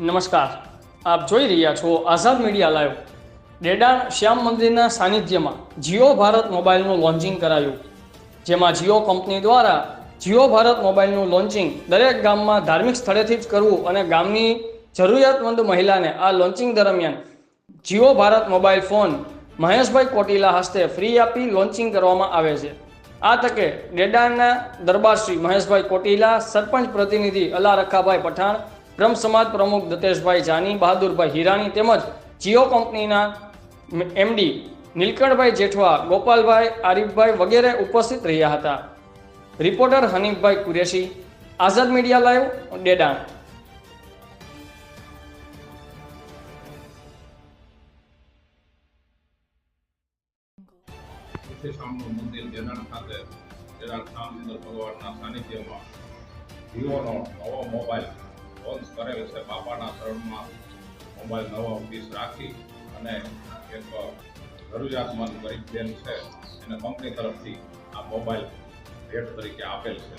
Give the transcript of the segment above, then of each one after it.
નમસ્કાર. આપ જોઈ રહ્યા છો આઝાદ મીડિયા લાઈવ. ડેડાણ શ્યામ મંદિરના સાનિધ્યમાં જીઓ ભારત મોબાઈલનું લોન્ચિંગ કરાયું. જેમાં જીઓ કંપની દ્વારા જીઓ ભારત મોબાઈલનું લોન્ચિંગ દરેક ગામમાં ધાર્મિક સ્થળેથી જ કરવું અને ગામની જરૂરિયાતમંદ મહિલાને આ લોન્ચિંગ દરમિયાન જીઓ ભારત મોબાઈલ ફોન મહેશભાઈ કોટીલા હસ્તે ફ્રી આપી લોન્ચિંગ કરવામાં આવે છે. આ તકે ડેડાણના દરબારશ્રી મહેશભાઈ કોટીલા, સરપંચ પ્રતિનિધિ અલા રખાભાઈ પઠાણ બ્રહ્મ સમાજ પ્રમુખ દતેશભાઈ જાની, બહાદુરભાઈ હિરાણી તેમજ જીઓ કંપનીના એમડી નીલકંઠભાઈ જેઠવા, ગોપાલભાઈ આરીફભાઈ વગેરે ઉપસ્થિત રહ્યા હતા. Reporter Hanifbhai Kureshi, Azad media live, Dedan. Mobile launch કરેલ છે. બાપાના શરણમાં મોબાઈલ નવો ઓફિસ રાખી અને એક જરૂરિયાતમંદ ગરીબ બેન છે, એને કંપની તરફથી આ મોબાઈલ ભેટ તરીકે આપેલ છે.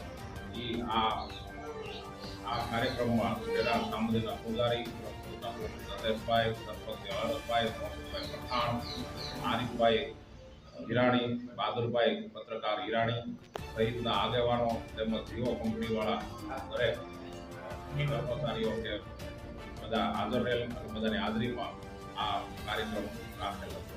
એ આ આ કાર્યક્રમમાં જેનાણ સામંદિરના પૂજારી સતેશભાઈ સરપંચ હળદભાઈ મોહનભાઈ પઠાણ, આરીફભાઈ હિરાણી, બહાદુરભાઈ પત્રકાર હિરાણી સહિતના આગેવાનો તેમજ જીઓ કંપનીવાળા દરેક કર્મચારીઓ કે બધા હાજર રહેલ બધાની હાજરીમાં આ કાર્યક્રમ રાખેલો છે.